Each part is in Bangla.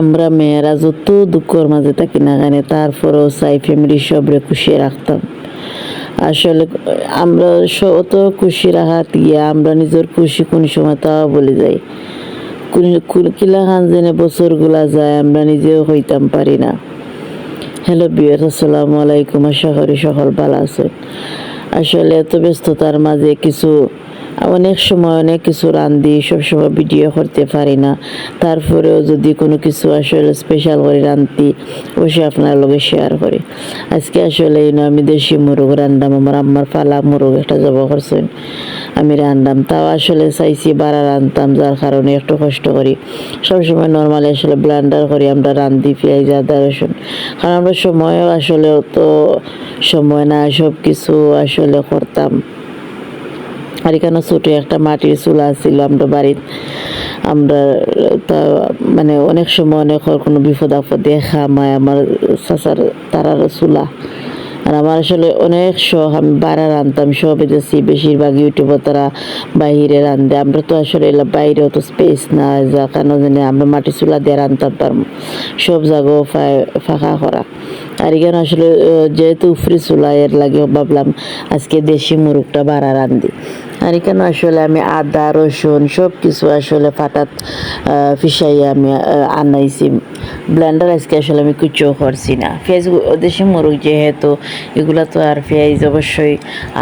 আমরা মেয়েরা যত দুঃখর মাঝে থাকি না কেন, তারপরেও চাই ফ্যামিলি সবরে খুশি রাখতাম। আসলে আমরা অত খুশি রাখাত গিয়ে আমরা নিজের খুশি কোন সময় তাও বলে যাই। কিলা খান জেনে বছরগুলা যায়, আমরা নিজেও হইতাম পারি না। হ্যালো বিয়ার আসসালামু আলাইকুম, আশা করি সকল ভালো আছেন। আসলে এত ব্যস্ততার মাঝে কিছু, অনেক সময় অনেক কিছু রান্ধি, সবসময় ভিডিও করতে পারি না। তারপরেও যদি কোনো কিছু আসলে স্পেশাল করে রান্ধি, অবশ্যই আপনার লগে শেয়ার করি। আজকে আসলে এই আমি দেশি মুরগ রান্দাম, আমার আম্মার পালা মুরগ একটা জব করছেন। আমি রান্দাম, তাও আসলে চাইছি বাড়া রান্ধতাম যার কারণে একটু কষ্ট করি। সবসময় নর্মালি আসলে ব্লান্ডার করি, আমরা রান্ধি পেঁয়াজ, আদা, রসুন। কারণ আমরা সময়ও আসলে তো সময় না সব কিছু আসলে করতাম আর এখানে ছোটো একটা মাটির চুলা ছিল আমরা বাড়ির। আমরা, তা মানে অনেক সময় অনেক কোনো বিপদ আপদে খামায় আমার চাচার, তারার চুলা। আর আমার আসলে অনেক শখ, আমি বাড়া রান্ধতাম সব দেখছি বেশিরভাগ ইউটিউবে তারা বাইরে রান্ধে আমরা তো আসলে বাইরে অত স্পেস না যা কেন জানি আমরা মাটি চুলা দিয়ে রান্ধতাম পারব সব জায়গাও ফাঁকা করা। আর এখানে আসলে যেহেতু ফ্রিজ চুলা এর লাগে ভাবলাম আজকে দেশি মুরগটা বাড়া রান্ধি। আর এখানে আসলে আমি আদা, রসুন সব কিছু আসলে ফাটাত ফিসাই আমি আনাইছি। ব্লেন্ডার আজকে আসলে আমি কুচো করছি না। পেঁয়াজ দেশি মুরগ যেহেতু, এগুলা তো আর পেঁয়াজ অবশ্যই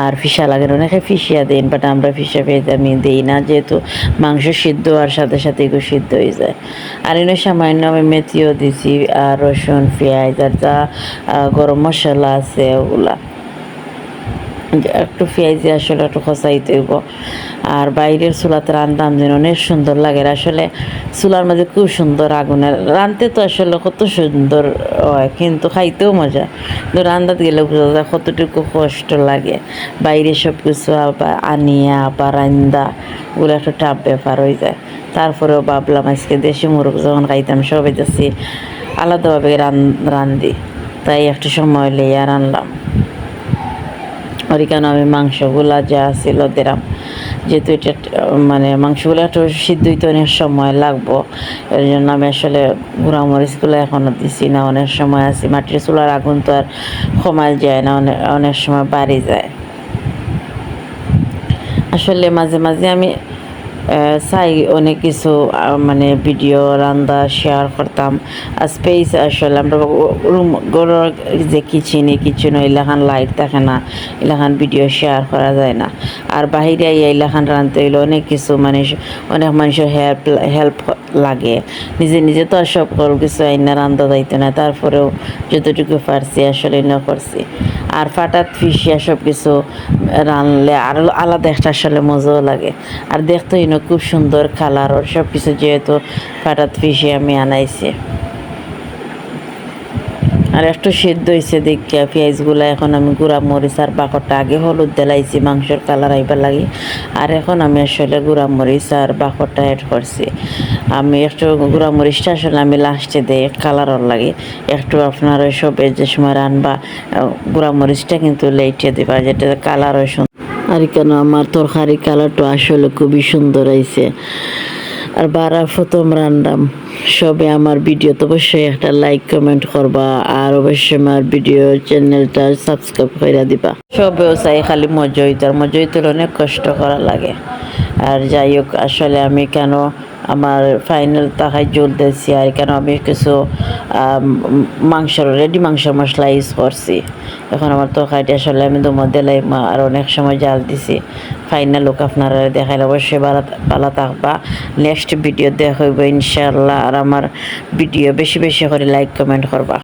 আর ফিসা লাগে না। অনেকে ফিসিয়া দেন বাট আমরা ফিসা পেঁয়াজ আমি দিই না। যেহেতু মাংস সিদ্ধ আর সাথে সাথে এগুলো সিদ্ধ হয়ে যায়। আর এনে সামান্য আমি মেথিও দিছি, আর রসুন পেঁয়াজ আর যা গরম মশলা আছে ওগুলা। একটু পেঁয়াজি আসলে একটু খসাইতে হইব। আর বাইরের চুলাতে রান্ধাম যেন অনেক সুন্দর লাগে। আসলে চুলার মাঝে খুব সুন্দর আগুনের রাঁধতে তো আসলে কত সুন্দর হয়, কিন্তু খাইতেও মজা। কিন্তু রান্ধাতে গেলে বোঝা যায় কতটুকু কষ্ট লাগে। বাইরে সব কিছু আবার আনিয়া বা রান্দা, ওগুলো একটা টাপ ব্যাপার হয়ে যায়। তারপরেও ভাবলাম আজকে দেশি মুরগ যখন খাইতাম, সবাই যাচ্ছি আলাদাভাবে রান, রান্ধি। তাই একটু সময় লিয়ে রানলাম। ওইখানে আমি মাংসগুলা যা ছিল দিলাম। যেহেতু এটা মানে মাংসগুলো একটু সিদ্ধই হইতে অনেক সময় লাগবো, এর জন্য আমি আসলে গুঁড়া মরিচগুলো এখনও দিছি না, অনেক সময় আছি। মাটির চুলার আগুন তো আর কমাল যায় না, অনেক অনেক সময় বাড়ি যায়। আসলে মাঝে মাঝে আমি চাই অনেক কিছু মানে ভিডিও, রান্দা শেয়ার করতাম। স্পেস আসলে আমরা রুম ঘরের যে কিচেনে কিচেন এলাকান লাইট থাকে না, এলাকান ভিডিও শেয়ার করা যায় না। আর বাহিরে এই এলাকান রাঁধতে হইলে অনেক কিছু মানে অনেক মানুষের হেল্প হেল্প লাগে। নিজে নিজে তো আর সব কিছু আইনা রান্ধা যাইতে না, তারপরেও যতটুকু পারছি আসলে না করছি। আর ফাটাত ফিসিয়া সব কিছু রানলে আরও আলাদা একটা আসলে মজাও লাগে। আর দেখতে ইনো খুব সুন্দর কালার ওর সব কিছু যেহেতু ফাটাত ফিসিয়া আমি আনাইছি। আর একটু সিদ্ধ হয়েছে দেখিয়া পেঁয়াজগুলো। এখন আমি গুঁড়া মরিচ আর বাকরটা আগে হলুদ দিলাইছি, মাংসের কালার আইবার লাগে। আর এখন আমি আসলে গুঁড়া মরিচ আর বাকরটা অ্যাড করছি। আমি একটু গুঁড়া মরিচটা আসলে আমি লাস্টে দিই কালারর লাগে। একটু আপনার ওই সব যে সময় রানবা গুঁড়া মরিচটা কিন্তু লেটে দিবা, যেটা কালার সুন্দর আর কেন আমার তরকারি কালারটা আসলে খুবই সুন্দর হয়েছে আর বারা প্রথম রান্দাম সবে আমার ভিডিও, তো অবশ্যই একটা লাইক কমেন্ট করবা, আর অবশ্যই আমার ভিডিও চ্যানেলটা সাবস্ক্রাইব করে দিবা। সবেও চাই খালি মজা হইতে, আর মজা হইতে অনেক কষ্ট করা লাগে। আর যাই হোক, আসলে আমি কেন আমার ফাইনাল তাকাই জ্বলতেছি আর কেন আমি কিছু মাংসর মাংস রেডি মাংস মশলা ইউজ করছি। এখন আমার তরকারিটা আসলে আমি তো মধ্যে আর অনেক সময় জাল দিছি। ফাইনাল লোক আপনারা দেখাইলে অবশ্যই ভালো ভালো থাকবা। নেক্সট ভিডিও দেখা হইব ইনশাল্লাহ আর আমার ভিডিও বেশি বেশি করে লাইক কমেন্ট করবা।